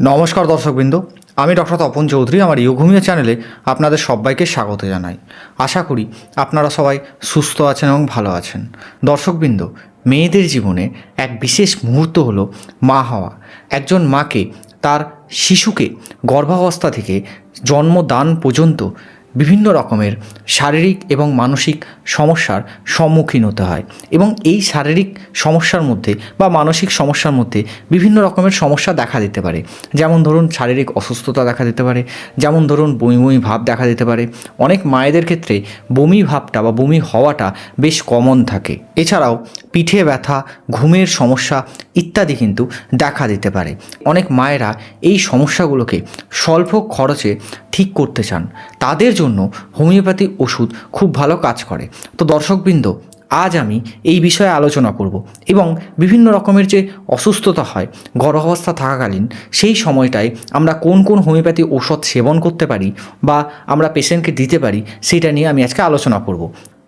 নমস্কার দর্শকবৃন্দ, আমি ডক্টর তপন চৌধুরী, আমার ইয়োঘুমিয়া চ্যানেলে আপনাদের সবাইকে স্বাগত জানাই। আশা করি আপনারা সবাই সুস্থ আছেন এবং ভালো আছেন। দর্শকবৃন্দ, মেয়েদের জীবনে এক বিশেষ মুহূর্ত হল মা হওয়া। একজন মাকে তার শিশুকে গর্ভাবস্থা থেকে জন্মদান পর্যন্ত বিভিন্ন রকমের শারীরিক এবং মানসিক সমস্যার সম্মুখীন হতে হয় এবং এই শারীরিক সমস্যার মধ্যে বা মানসিক সমস্যার মধ্যে বিভিন্ন রকমের সমস্যা দেখা দিতে পারে। যেমন ধরুন শারীরিক অসুস্থতা দেখা দিতে পারে, যেমন ধরুন বমি বমি ভাব দেখা দিতে পারে। অনেক মায়েদের ক্ষেত্রে বমি ভাবটা বা বমি হওয়াটা বেশ কমন থাকে। এছাড়াও পিঠে ব্যথা, ঘুমের সমস্যা ইত্যাদি কিন্তু দেখা দিতে পারে। অনেক মায়েরা এই সমস্যাগুলোকে স্বল্প খরচে ঠিক করতে চান। তাদের জন্য হোমিওপ্যাথি ওষুধ খুব ভালো কাজ করে। তো দর্শকবৃন্দ, আজ আমি এই বিষয়ে আলোচনা করব এবং বিভিন্ন রকমের যে অসুস্থতা হয়, গর্ভাবস্থা থাকাকালীন সেই সময়টায় আমরা কোন কোন হোমিওপ্যাথি ঔষধ সেবন করতে পারি বা আমরা পেশেন্টকে দিতে পারি সেটা নিয়ে আমি আজকে আলোচনা করব।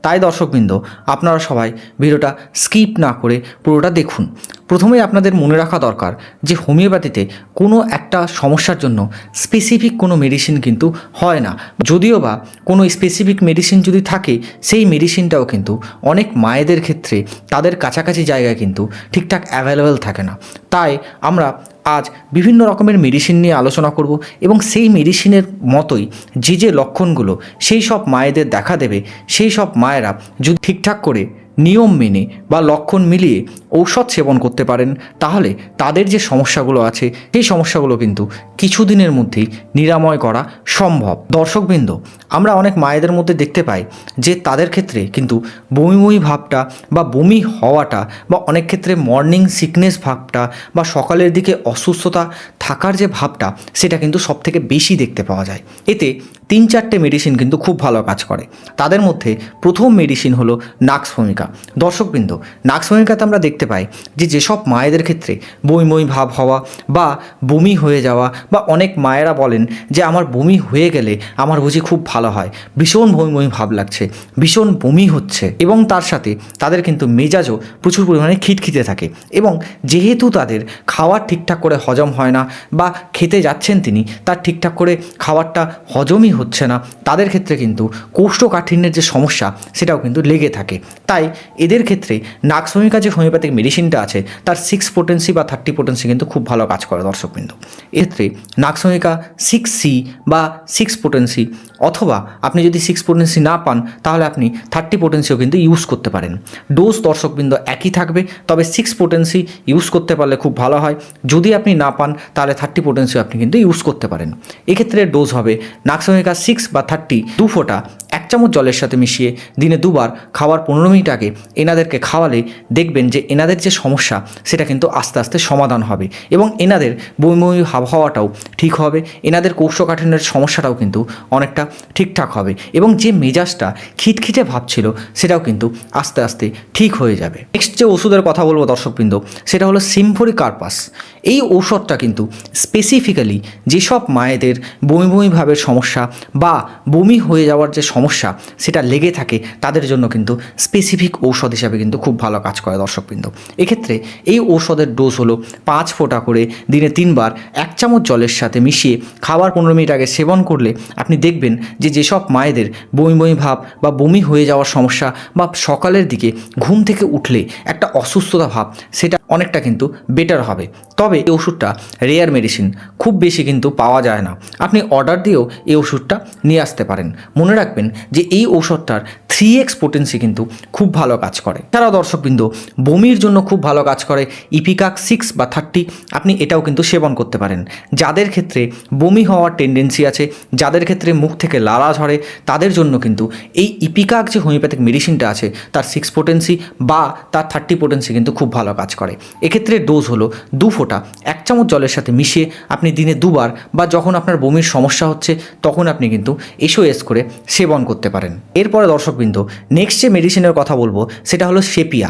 তাই দর্শকবৃন্দ, আপনারা সবাই ভিডিওটা স্কিপ না করে পুরোটা দেখুন। প্রথমেই আপনাদের মনে রাখা দরকার যে হোমিওপ্যাথিতে কোনো একটা সমস্যার জন্য স্পেসিফিক কোনো মেডিসিন কিন্তু হয় না। যদিও বা কোনো স্পেসিফিক মেডিসিন যদি থাকে, সেই মেডিসিনটাও কিন্তু অনেক মায়েদের ক্ষেত্রে তাদের কাছাকাছি জায়গায় কিন্তু ঠিকঠাক অ্যাভেলেবেল থাকে না। তাই আমরা আজ বিভিন্ন রকমের মেডিসিন নিয়ে আলোচনা করব এবং সেই মেডিসিনের মতোই যে যে লক্ষণগুলো সেই সব মায়েদের দেখা দেবে, সেই সব মায়েরা যদি ঠিকঠাক করে নিয়ম মেনে বা লক্ষণ মিলিয়ে ঔষধ সেবন করতে পারেন, তাহলে তাদের যে সমস্যাগুলো আছে, সেই সমস্যাগুলো কিন্তু কিছুদিনের মধ্যেই নিরাময় করা সম্ভব। দর্শকবৃন্দ, আমরা অনেক মায়েদের মধ্যে দেখতে পাই যে তাদের ক্ষেত্রে কিন্তু বমি বমি ভাবটা বা বমি হওয়াটা বা অনেক ক্ষেত্রে মর্নিং সিকনেস ভাবটা বা সকালের দিকে অসুস্থতা থাকার যে ভাবটা, সেটা কিন্তু সব থেকে বেশি দেখতে পাওয়া যায়। এতে তিন চারটে মেডিসিন কিন্তু খুব ভালো কাজ করে। তাদের মধ্যে প্রথম মেডিসিন হলো নাক্স ভূমিকা দর্শকবৃন্দ নাক্স ভূমিকাতে আমরা দেখতে পাই যে যেসব মায়েদের ক্ষেত্রে বমি ভাব হওয়া বা বমি হয়ে যাওয়া বা অনেক মায়েরা বলেন যে আমার বমি হয়ে গেলে আমার বুঝি খুব ভালো হয়, ভীষণ বমি ভাব লাগছে, ভীষণ বমি হচ্ছে এবং তার সাথে তাদের কিন্তু মেজাজও প্রচুর পরিমাণে খিটখিটে থাকে এবং যেহেতু তাদের খাওয়ার ঠিকঠাক করে হজম হয় না বা খেতে যাচ্ছেন তিনি, তার ঠিকঠাক করে খাবারটা হজমই হচ্ছে না, তাদের ক্ষেত্রে কিন্তু কোষ্ঠকাঠিন্যের যে সমস্যা সেটাও কিন্তু লেগে থাকে। তাই এদের ক্ষেত্রে নাক্সভূমিকা যে হোমিওপ্যাথিক মেডিসিনটা আছে, তার সিক্স পোটেন্সি বা থার্টি পোটেন্সি কিন্তু খুব ভালো কাজ করে দর্শকবৃন্দ। এক্ষেত্রে নাক্সভূমিকা সিক্স সি বা সিক্স পোটেন্সি অথবা আপনি যদি সিক্স পোটেন্সি না পান, তাহলে আপনি থার্টি পোটেন্সিও কিন্তু ইউজ করতে পারেন। ডোজ দর্শকবৃন্দ একই থাকবে, তবে সিক্স পোটেন্সি ইউজ করতে পারলে খুব ভালো হয়। যদি আপনি না পান, তাহলে থার্টি পোটেন্সিও আপনি কিন্তু ইউজ করতে পারেন। এক্ষেত্রে ডোজ হবে নাক্সভূমিকা সিক্স বা থার্টি দু ফোঁটা এক চামচ জলের সাথে মিশিয়ে দিনে দুবার খাওয়ার পনেরো মিনিট আগে এনাদেরকে খাওয়ালে দেখবেন যে এনাদের যে সমস্যা, সেটা কিন্তু আস্তে আস্তে সমাধান হবে এবং এনাদের বমি বমি আবহাওয়াটাও ঠিক হবে। এনাদের কোষ্ঠকাঠিন্যের সমস্যাটাও কিন্তু অনেকটা ঠিকঠাক হবে এবং যে মেজাজটা খিটখিটে ভাব ছিল সেটাও কিন্তু আস্তে আস্তে ঠিক হয়ে যাবে। নেক্সট যে ওষুধের কথা বলব দর্শকবৃন্দ, সেটা হলো সিম্ফরি কার্পাস। এই ঔষধটা কিন্তু স্পেসিফিক্যালি যেসব মায়েদের বমি বমি ভাবের সমস্যা বা বমি হয়ে যাওয়ার যে সমস্যা, সেটা লেগে থাকে, তাদের জন্য কিন্তু স্পেসিফিক ঔষধ হিসাবে কিন্তু খুব ভালো কাজ করে দর্শকবৃন্দ। এক্ষেত্রে এই ঔষধের ডোজ হলো পাঁচ ফোঁটা করে দিনে তিনবার এক চামচ জলের সাথে মিশিয়ে খাবার পনেরো মিনিট আগে সেবন করলে আপনি দেখবেন যে যেসব মায়েদের বমি বমি ভাব বা বমি হয়ে যাওয়ার সমস্যা বা সকালের দিকে ঘুম থেকে উঠলে একটা অসুস্থতা ভাব, সেটা অনেকটা কিন্তু বেটার হবে। তবে এই ওষুধটা রেয়ার মেডিসিন খুব বেশি কিন্তু পাওয়া যায় না। আপনি অর্ডার দিয়েও এই ওষুধটা নিয়ে আসতে পারেন। মনে রাখবেন যে এই ঔষধটার থ্রি এক্স পোটেন্সি কিন্তু খুব ভালো। কাজ করে। এছাড়াও দর্শকবৃন্দ, বমির জন্য খুব ভালো কাজ করে। ইপিকাক সিক্স বা থার্টি আপনি এটাও কিন্তু সেবন করতে পারেন। যাদের ক্ষেত্রে বমি হওয়ার টেন্ডেন্সি আছে, যাদের ক্ষেত্রে মুখ থেকে লালা ঝরে, তাদের জন্য কিন্তু এই ইপিকাক যে হোমিওপ্যাথিক মেডিসিনটা আছে, তার সিক্স পোটেন্সি বা তার থার্টি পোটেন্সি কিন্তু খুব ভালো কাজ করে। এক্ষেত্রে ডোজ হলো দু ফোঁটা, এক চামচ জলের সাথে মিশিয়ে আপনি দিনে দুবার বা যখন আপনার বমির সমস্যা হচ্ছে, তখন আপনি কিন্তু এসওএস করে সেবন করতে পারেন। এরপরে দর্শকবৃন্দ নেক্সট যে মেডিসিনের কথা বলব সেটা হলো সেপিয়া।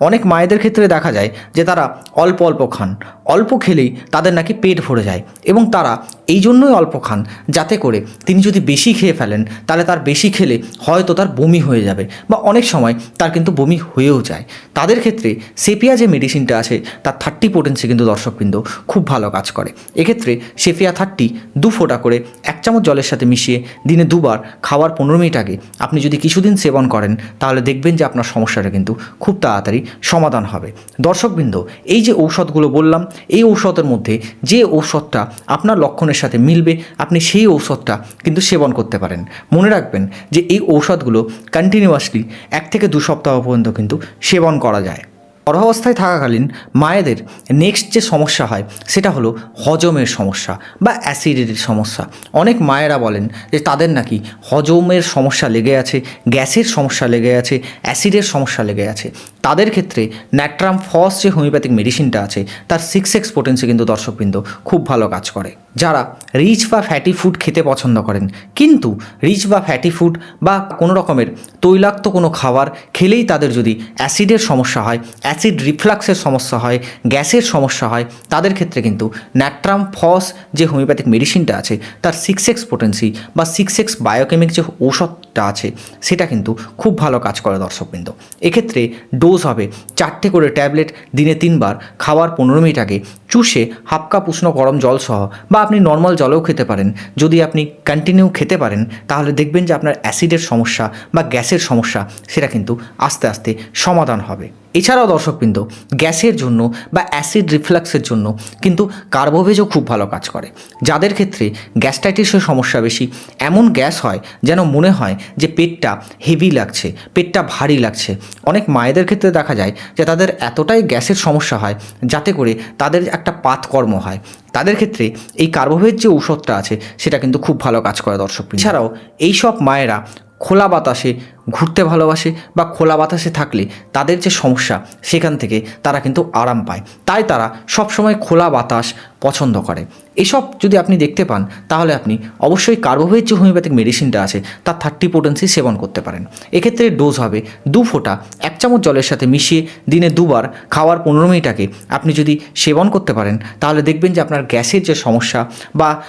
অনেক মায়েদের ক্ষেত্রে দেখা যায় যে তারা অল্প অল্প খান। অল্প খেলেই তাদের নাকি পেট ভরে যায় এবং তারা এই জন্যই অল্প খান, যাতে করে তিনি যদি বেশি খেয়ে ফেলেন, তাহলে তার বেশি খেলে হয়তো তার বমি হয়ে যাবে বা অনেক সময় তার কিন্তু বমি হয়েও যায়। তাদের ক্ষেত্রে সেপিয়া যে মেডিসিনটা আছে, তার থার্টি পোটেন্সি কিন্তু দর্শকবৃন্দ খুব ভালো কাজ করে। এক্ষেত্রে সেপিয়া থার্টি দু ফোঁটা করে এক চামচ জলের সাথে মিশিয়ে দিনে দুবার খাওয়ার পনেরো মিনিট আগে আপনি যদি কিছুদিন সেবন করেন, তাহলে দেখবেন যে আপনার সমস্যাটা কিন্তু খুব তাড়াতাড়ি সমাধান হবে। দর্শকবৃন্দ, এই যে ঔষধগুলো বললাম এই ঔষধের মধ্যে যে ঔষধটা আপনার লক্ষণের সাথে মিলবে, আপনি সেই ঔষধটা কিন্তু সেবন করতে পারেন। মনে রাখবেন যে এই ঔষধগুলো কন্টিনিউয়াসলি এক থেকে দু সপ্তাহ পর্যন্ত কিন্তু সেবন করা যায়। গর্ভাবস্থায় থাকাকালীন মায়েদের নেক্সট যে সমস্যা হয়, সেটা হলো হজমের সমস্যা বা অ্যাসিডিটির সমস্যা। অনেক মায়েরা বলেন যে তাদের নাকি হজমের সমস্যা লেগে আছে, গ্যাসের সমস্যা লেগে আছে, অ্যাসিডের সমস্যা লেগে আছে। তাদের ক্ষেত্রে ন্যাট্রাম ফস যে হোমিওপ্যাথিক মেডিসিনটা আছে, তার সিক্স এক্স পোটেন্সি কিন্তু দর্শকবৃন্দ খুব ভালো কাজ করে। যারা রিচ বা ফ্যাটি ফুড খেতে পছন্দ করেন, কিন্তু রিচ বা ফ্যাটি ফুড বা কোনো রকমের তৈলাক্ত কোনো খাবার খেলেই তাদের যদি অ্যাসিডের সমস্যা হয় অ্যাসিড রিফ্লাক্সের সমস্যা হয়, গ্যাসের সমস্যা হয়, তাদের ক্ষেত্রে কিন্তু ন্যাট্রাম, ফস যে হোমিওপ্যাথিক মেডিসিনটা আছে, তার সিক্স এক্স পোটেন্সি বা সিক্স এক্স বায়োকেমিক যে ঔষধটা আছে, সেটা কিন্তু খুব ভালো কাজ করে দর্শকবৃন্দ। এক্ষেত্রে ডোজ হবে চারটে করে ট্যাবলেট, দিনে তিনবার, খাওয়ার পনেরো মিনিট আগে, চুষে হাফ কাপ উষ্ণ গরম জল সহ বা আপনি নর্মাল জলেও খেতে পারেন। যদি আপনি কন্টিনিউ খেতে পারেন, তাহলে দেখবেন যে আপনার অ্যাসিডের সমস্যা বা গ্যাসের সমস্যা, সেটা কিন্তু আস্তে আস্তে সমাধান হবে। এছাড়াও দর্শকবৃন্দ, গ্যাসের জন্য বা অ্যাসিড রিফ্লাক্সের জন্য কিন্তু কার্বোভেজও খুব ভালো কাজ করে। যাদের ক্ষেত্রে গ্যাস্ট্রাইটিসের সমস্যা বেশি, এমন গ্যাস হয় যেন মনে হয় যে পেটটা হেভি লাগছে, পেটটা ভারী লাগছে। অনেক মায়েদের ক্ষেত্রে দেখা যায় যে তাদের এতটাই গ্যাসের সমস্যা হয় যাতে করে তাদের একটা পাতকর্ম হয়। তাদের ক্ষেত্রে এই কার্বোভেজ যে ঔষধটা আছে, সেটা কিন্তু খুব ভালো কাজ করে দর্শক এছাড়াও এইসব মায়েরা খোলা বাতাসে ঘুরতে ভালোবাসে বা খোলা বাতাসে থাকলে তাদের যে সমস্যা সেখান থেকে তারা কিন্তু আরাম পায়। তাই তারা সবসময় খোলা বাতাস পছন্দ করে। এসব যদি আপনি দেখতে পান, তাহলে আপনি অবশ্যই কার্বোভেজ যে হোমিওপ্যাথিক মেডিসিনটা আছে, তার থার্টি পোটেন্সি সেবন করতে পারেন। এক্ষেত্রে ডোজ হবে দু ফোঁটা এক চামচ জলের সাথে মিশিয়ে দিনে দুবার খাওয়ার পনেরো মিনিট আগে আপনি যদি সেবন করতে পারেন, তাহলে দেখবেন যে আপনার গ্যাসের যে সমস্যা বা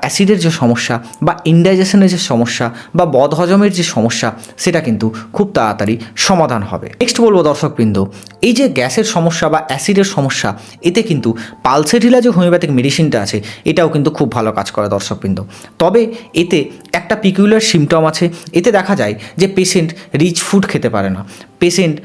অ্যাসিডের যে সমস্যা বা ইনডাইজেশনের যে সমস্যা বা বদহজমের যে সমস্যা, সেটা কিন্তু খুব তাড়াতাড়ি সমাধান হবে। নেক্সট বলব দর্শকবৃন্দ, এই যে গ্যাসের সমস্যা বা অ্যাসিডের সমস্যা, এতে কিন্তু পালসেটিলা যে হোমিওপ্যাথিক মেডিসিনটা আছে, এটাও কিন্তু খুব ভালো কাজ করে দর্শকবৃন্দ। তবে এতে একটা পিকুলার সিমটম আছে, এতে দেখা যায় যে পেশেন্ট রিচ ফুড খেতে পারে না পেশেন্ট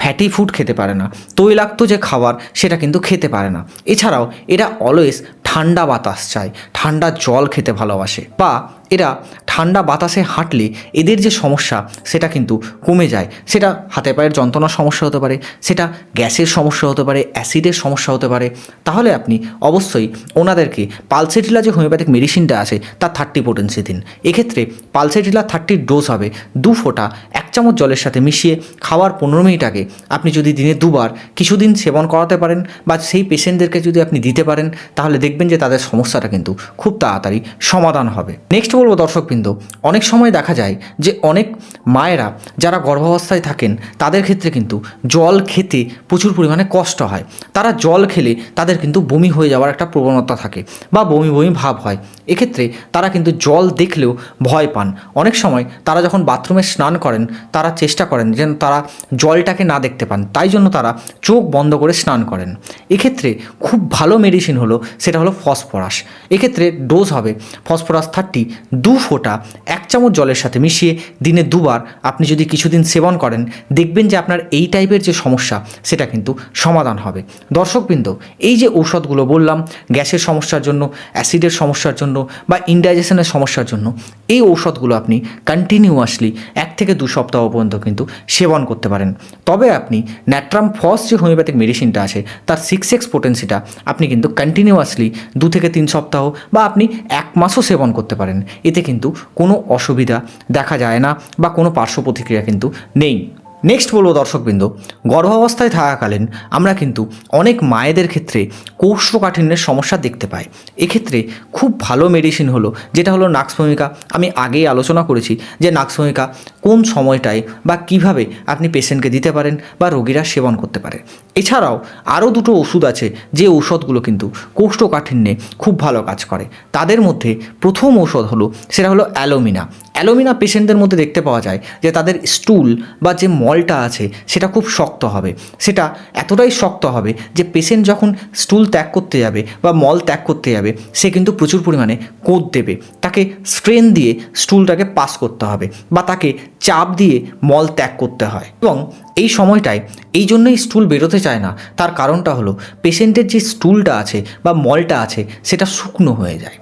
ফ্যাটি ফুড খেতে পারে না, তৈলাক্ত যে খাবার সেটা কিন্তু খেতে পারে না। এছাড়াও এরা অলওয়েজ ঠান্ডা বাতাস চায়, ঠান্ডা জল খেতে ভালোবাসে বা এরা ঠান্ডা বাতাসে হাঁটলে এদের যে সমস্যা, সেটা কিন্তু কমে যায়। সেটা হাতে পায়ের যন্ত্রণার সমস্যা হতে পারে, সেটা গ্যাসের সমস্যা হতে পারে, অ্যাসিডের সমস্যা হতে পারে। তাহলে আপনি অবশ্যই ওনাদেরকে পালসেটিলা যে হোমিওপ্যাথিক মেডিসিনটা আছে, তার থার্টি পোটেন্সি দিন। এক্ষেত্রে পালসেটিলা থার্টির ডোজ হবে, দু ফোঁটা এক চামচ জলের সাথে মিশিয়ে খাওয়ার পনেরো মিনিট আগে আপনি যদি দিনে দুবার কিছুদিন সেবন করাতে পারেন বা সেই পেশেন্টদেরকে যদি আপনি দিতে পারেন, তাহলে দেখবেন যে তাদের সমস্যাটা কিন্তু খুব তাড়াতাড়ি সমাধান হবে। নেক্সট বলব দর্শকবৃন্দ, অনেক সময় দেখা যায় যে অনেক মায়েরা যারা গর্ভাবস্থায় থাকেন, তাদের ক্ষেত্রে কিন্তু জল খেতে প্রচুর পরিমাণে কষ্ট হয়। তারা জল খেলে তাদের কিন্তু বমি হয়ে যাওয়ার একটা প্রবণতা থাকে বা বমি বমি ভাব হয়। এক্ষেত্রে তারা কিন্তু জল দেখলেও ভয় পান। অনেক সময় তারা যখন বাথরুমে স্নান করেন, তারা চেষ্টা করেন যেন তারা জলটাকে না দেখতে পান। তাই জন্য তারা চোখ বন্ধ করে স্নান করেন। এক্ষেত্রে খুব ভালো মেডিসিন হলো, সেটা হলো ফসফরাস। এক্ষেত্রে ডোজ হবে ফসফরাস থার্টি দু ফোঁটা এক চামচ জলের সাথে মিশিয়ে দিনে দুবার আপনি যদি কিছুদিন সেবন করেন, দেখবেন যে আপনার এই টাইপের যে সমস্যা, সেটা কিন্তু সমাধান হবে। দর্শকবৃন্দ, এই যে ঔষধগুলো বললাম, গ্যাসের সমস্যার জন্য, অ্যাসিডের সমস্যার জন্য বা ইনডাইজেশনের সমস্যার জন্য, এই ঔষধগুলো আপনি কন্টিনিউয়াসলি এক থেকে দু সপ্তাহ পর্যন্ত কিন্তু সেবন করতে পারেন। তবে আপনি ন্যাট্রাম ফস যে হোমিওপ্যাথিক মেডিসিনটা আছে, তার সিক্স এক্স পোটেন্সিটা আপনি কিন্তু কন্টিনিউয়াসলি দু থেকে তিন সপ্তাহ বা আপনি এক মাসও সেবন করতে পারেন। এতে কিন্তু কোনো অসুবিধা দেখা যায় না বা কোনো পার্শ্ব প্রতিক্রিয়া কিন্তু নেই। নেক্সট বলব দর্শকবৃন্দ, গর্ভাবস্থায় থাকাকালীন আমরা কিন্তু অনেক মায়েদের ক্ষেত্রে কোষ্ঠকাঠিন্যের সমস্যা দেখতে পাই। এক্ষেত্রে খুব ভালো মেডিসিন হলো, যেটা হলো নাক্সভূমিকা আমি আগেই আলোচনা করেছি যে নাক্সভূমিকা কোন সময়টায় বা কীভাবে আপনি পেশেন্টকে দিতে পারেন বা রোগীরা সেবন করতে পারে। এছাড়াও আরও দুটো ওষুধ আছে যে ঔষধগুলো কিন্তু কোষ্ঠকাঠিন্যে খুব ভালো কাজ করে। তাদের মধ্যে প্রথম ঔষধ হলো, সেটা হলো অ্যালোমিনা। অ্যালোমিনা পেশেন্টদের মধ্যে দেখতে পাওয়া যায় যে তাদের স্টুল বা যে মলটা আছে, সেটা খুব শক্ত হবে। সেটা এতটাই শক্ত হবে যে পেশেন্ট যখন স্টুল ত্যাগ করতে যাবে বা মল ত্যাগ করতে যাবে, সে কিন্তু প্রচুর পরিমাণে কোদ দেবে। তাকে স্ট্রেন দিয়ে স্টুলটাকে পাস করতে হবে বা তাকে চাপ দিয়ে মল ত্যাগ করতে হয়। এবং এই সময়টায় এই জন্যই স্টুল বেরোতে চায় না। তার কারণটা হলো, পেশেন্টের যে স্টুলটা আছে বা মলটা আছে, সেটা শুকনো হয়ে যায়।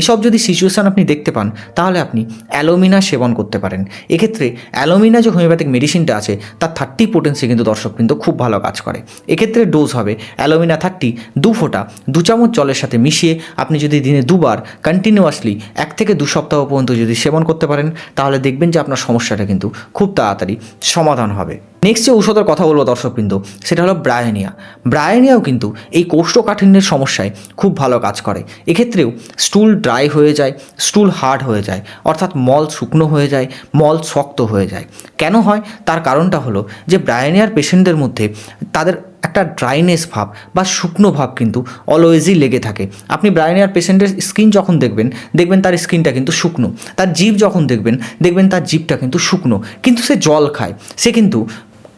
এসব যদি সিচুয়েশান আপনি দেখতে পান, তাহলে আপনি অ্যালোমিনা সেবন করতে পারেন। এক্ষেত্রে অ্যালোমিনা যে হোমিওপ্যাথিক মেডিসিনটা আছে, তার থার্টি পোটেন্সি কিন্তু দর্শক কিন্তু খুব ভালো কাজ করে। এক্ষেত্রে ডোজ হবে অ্যালোমিনা থার্টি দু ফোঁটা, দু চামচ জলের সাথে মিশিয়ে আপনি যদি দিনে দুবার কন্টিনিউয়াসলি এক থেকে দু সপ্তাহ পর্যন্ত যদি সেবন করতে পারেন, তাহলে দেখবেন যে আপনার সমস্যাটা কিন্তু খুব তাড়াতাড়ি সমাধান হবে। নেক্সট যে ঔষধের কথা বলব দর্শকবৃন্দ, সেটা হলো ব্রায়োনিয়া। ব্রায়োনিয়াও কিন্তু এই কোষ্ঠকাঠিন্যের সমস্যায় খুব ভালো কাজ করে। এক্ষেত্রেও স্টুল ড্রাই হয়ে যায়, স্টুল হার্ড হয়ে যায়, অর্থাৎ মল শুকনো হয়ে যায়, মল শক্ত হয়ে যায়। কেন হয়? তার কারণটা হলো যে ব্রায়োনিয়ার পেশেন্টদের মধ্যে তাদের একটা ড্রাইনেস ভাব বা শুকনো ভাব কিন্তু অলওয়েজই লেগে থাকে। আপনি ব্রায়োনিয়ার পেশেন্টের স্কিন যখন দেখবেন দেখবেন তার স্কিনটা কিন্তু শুকনো। তার জিভ যখন দেখবেন দেখবেন তার জিভটা কিন্তু শুকনো। কিন্তু সে জল খায়। সে কিন্তু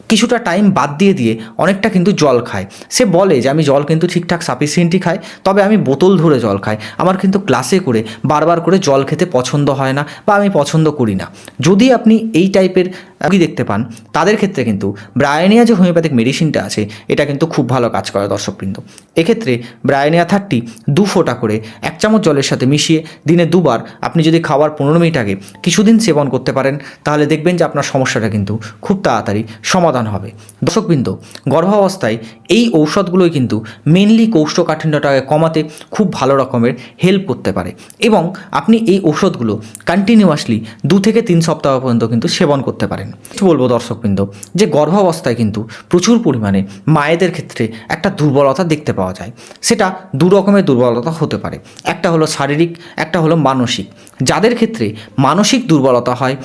কিছুটা টাইম বাদ দিয়ে দিয়ে অনেকটা কিন্তু জল খায়। সে বলে যে, আমি জল কিন্তু ঠিকঠাক সাফিসিয়েন্টই খাই, তবে আমি বোতল ধরে জল খাই। আমার কিন্তু ক্লাসে করে বারবার করে জল খেতে পছন্দ হয় না বা আমি পছন্দ করি না। যদি আপনি এই টাইপের রোগী দেখতে পান। তাদের ক্ষেত্রে কিন্তু ব্রায়োনিয়া যে হোমিওপ্যাথিক মেডিসিনটা আছে, এটা কিন্তু খুব ভালো কাজ করে দর্শকবৃন্দ। এক্ষেত্রে ব্রায়োনিয়া থার্টি দু ফোঁটা করে এক চামচ জলের সাথে মিশিয়ে দিনে দুবার আপনি যদি খাওয়ার পনেরো মিনিট আগে কিছুদিন সেবন করতে পারেন, তাহলে দেখবেন যে আপনার সমস্যাটা কিন্তু খুব তাড়াতাড়ি সমাধান হবে। দর্শকবৃন্দ, গর্ভাবস্থায় এই ঔষধগুলোই কিন্তু মেনলি কোষ্ঠকাঠিন্যটাকে কমাতে খুব ভালো রকমের হেল্প করতে পারে এবং আপনি এই ঔষধগুলো কন্টিনিউয়াসলি দু থেকে তিন সপ্তাহ পর্যন্ত কিন্তু সেবন করতে পারেন। কি বলব দর্শকবৃন্দ? যে গর্ভাবস্থায় কিন্তু প্রচুর পরিমাণে মায়েদের ক্ষেত্রে একটা দুর্বলতা দেখতে পাওয়া যায়। সেটা দু রকমের দুর্বলতা হতে পারে। একটা হলো শারীরিক, একটা হলো মানসিক। যাদের ক্ষেত্রে মানসিক দুর্বলতা হয়,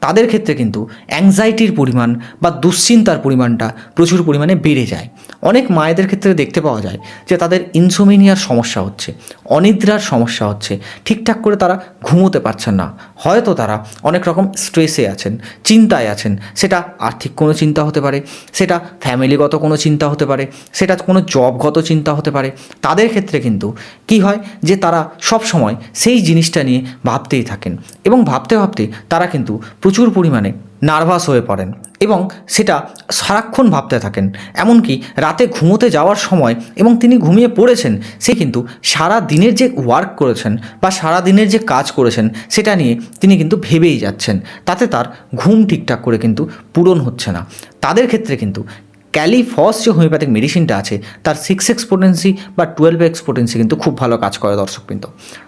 তাদের ক্ষেত্রে কিন্তু অ্যাংজাইটির পরিমাণ বা দুশ্চিন্তার পরিমাণটা প্রচুর পরিমাণে বেড়ে যায়। অনেক মায়েদের ক্ষেত্রে দেখতে পাওয়া যায় যে তাদের ইনসোমিনিয়ার সমস্যা হচ্ছে। অনিদ্রার সমস্যা হচ্ছে। ঠিকঠাক করে তারা ঘুমোতে পারছেন না। হয়তো তারা অনেক রকম স্ট্রেসে আছেন, চিন্তায় আছেন। সেটা আর্থিক কোনো চিন্তা হতে পারে, সেটা ফ্যামিলিগত কোনো চিন্তা হতে পারে, সেটা কোনো জবগত চিন্তা হতে পারে। তাদের ক্ষেত্রে কিন্তু কি হয় যে তারা সব সময় সেই জিনিসটা নিয়ে ভাবতেই থাকেন। এবং ভাবতে ভাবতে তারা কিন্তু প্রচুর পরিমাণে নার্ভাস হয়ে পড়েন। এবং সেটা সারাক্ষণ ভাবতে থাকেন। এমনকি রাতে ঘুমোতে যাওয়ার সময় এবং তিনি ঘুমিয়ে পড়েছেন, সে কিন্তু সারা দিনের যে ওয়ার্ক করেছেন বা সারা দিনের যে কাজ করেছেন, সেটা নিয়ে তিনি কিন্তু ভেবেই যাচ্ছেন। তাতে তার ঘুম ঠিকঠাক করে কিন্তু পূরণ হচ্ছে না। তাদের ক্ষেত্রে কিন্তু ক্যালিফস যে হোমিওপ্যাথিক মেডিসিনটা আছে, তার সিক্স এক্স পোটেন্সি বা টুয়েলভ এক্স পোটেন্সি কিন্তু খুব ভালো কাজ করে দর্শকবৃন্দ।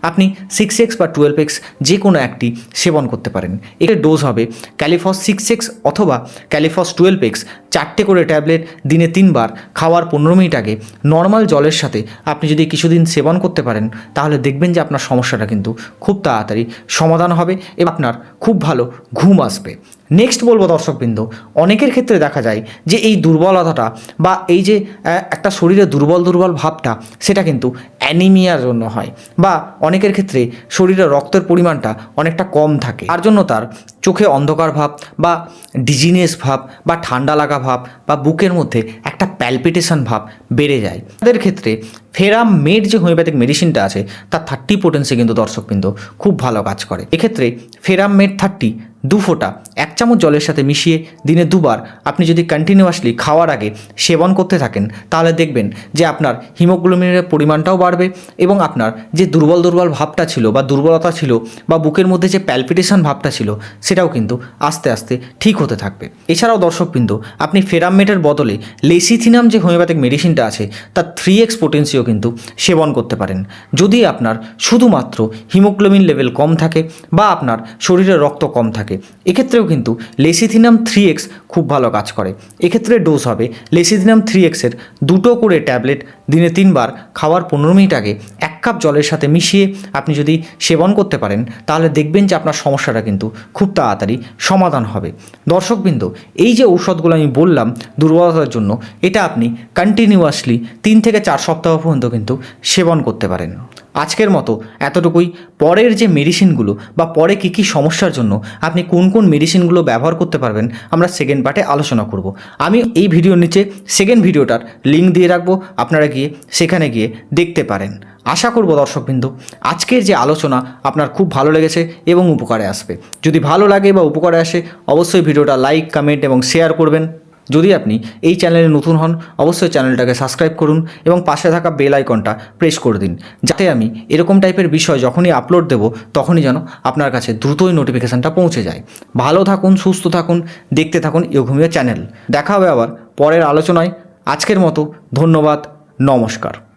আপনি সিক্স এক্স বা টুয়েলভ এক্স যে কোনো একটি সেবন করতে পারেন। এর ডোজ হবে ক্যালিফস সিক্স এক্স অথবা ক্যালিফস টুয়েলভ এক্স চারটে করে ট্যাবলেট দিনে তিনবার, খাওয়ার পনেরো মিনিট আগে নর্মাল জলের সাথে আপনি যদি কিছুদিন সেবন করতে পারেন, তাহলে দেখবেন যে আপনার সমস্যাটা কিন্তু খুব তাড়াতাড়ি সমাধান হবে এবং আপনার খুব ভালো ঘুম আসবে। নেক্সট বলব দর্শকবৃন্দ, অনেকের ক্ষেত্রে দেখা যায় যে এই দুর্বলতাটা বা এই যে একটা শরীরে দুর্বল দুর্বল ভাবটা, সেটা কিন্তু অ্যানিমিয়ার জন্য হয় বা অনেকের ক্ষেত্রে শরীরে রক্তের পরিমাণটা অনেকটা কম থাকে। তার জন্য তার চোখে অন্ধকার ভাব বা ডিজিনেস ভাব বা ঠান্ডা লাগা ভাব বা বুকের মধ্যে একটা প্যালপিটেশন ভাব বেড়ে যায়। তাদের ক্ষেত্রে ফেরাম মেড যে হোমিওপ্যাথিক মেডিসিনটা আছে, তার থার্টি পোটেন্সি কিন্তু দর্শকবৃন্দ খুব ভালো কাজ করে। এক্ষেত্রে ফেরাম মেড থার্টি দু ফোঁটা, এক চামচ জলের সাথে মিশিয়ে দিনে দুবার আপনি যদি কন্টিনিউয়াসলি খাওয়ার আগে সেবন করতে থাকেন, তাহলে দেখবেন যে আপনার হিমোগ্লোবিনের পরিমাণটাও বাড়বে এবং আপনার যে দুর্বল দুর্বল ভাবটা ছিল বা দুর্বলতা ছিল বা বুকের মধ্যে যে প্যালপিটেশন ভাবটা ছিল, সেটাও কিন্তু আস্তে আস্তে ঠিক হতে থাকবে। এছাড়াও দর্শকবৃন্দ, আপনি ফেরাম ফেরামমেটের বদলে লেসিথিন লেসিথিনাম যে হোমিওপ্যাথিক মেডিসিনটা আছে, তার থ্রি এক্স পোটেন্সিও কিন্তু সেবন করতে পারেন। যদি আপনার শুধুমাত্র হিমোগ্লোবিন লেভেল কম থাকে বা আপনার শরীরে রক্ত কম থাকে, এক্ষেত্রেও কিন্তু লেসিথিনাম থ্রি এক্স খুব ভালো কাজ করে। এক্ষেত্রে ডোজ হবে লেসিথিনাম থ্রি এক্সের দুটো করে ট্যাবলেট দিনে তিনবার, খাওয়ার পনেরো মিনিট আগে এক কাপ জলের সাথে মিশিয়ে আপনি যদি সেবন করতে পারেন, তাহলে দেখবেন যে আপনার সমস্যাটা কিন্তু খুব তাড়াতাড়ি সমাধান হবে। দর্শকবৃন্দ, এই যে ঔষধগুলো আমি বললাম দুর্বলতার জন্য, এটা আপনি কন্টিনিউয়াসলি তিন থেকে চার সপ্তাহ পর্যন্ত কিন্তু সেবন করতে পারেন। আজকের মতো এতটুকুই। পরের যে মেডিসিনগুলো বা পরে কী কী সমস্যার জন্য আপনি কোন কোন মেডিসিনগুলো ব্যবহার করতে পারবেন আমরা সেকেন্ড পার্টে আলোচনা করব। আমি এই ভিডিওর নিচে সেকেন্ড ভিডিওটার লিঙ্ক দিয়ে রাখব। আপনারা গিয়ে সেখানে গিয়ে দেখতে পারেন। আশা করব দর্শকবৃন্দ, আজকের যে আলোচনা আপনার খুব ভালো লেগেছে এবং উপকারে আসবে। যদি ভালো লাগে বা উপকারে আসে, অবশ্যই ভিডিওটা লাইক কমেন্ট এবং শেয়ার করবেন। যদি আপনি এই চ্যানেলে নতুন হন, অবশ্যই চ্যানেলটাকে সাবস্ক্রাইব করুন এবং পাশে থাকা বেল আইকনটা প্রেস করে দিন। যাতে আমি এরকম টাইপের বিষয় যখনই আপলোড দেব, তখনই যেন আপনার কাছে দ্রুতই নোটিফিকেশানটা পৌঁছে যায়। ভালো থাকুন, সুস্থ থাকুন, দেখতে থাকুন ইয়োঘুমিয়া চ্যানেল। দেখা হবে আবার পরের আলোচনায়। আজকের মতো, ধন্যবাদ, নমস্কার।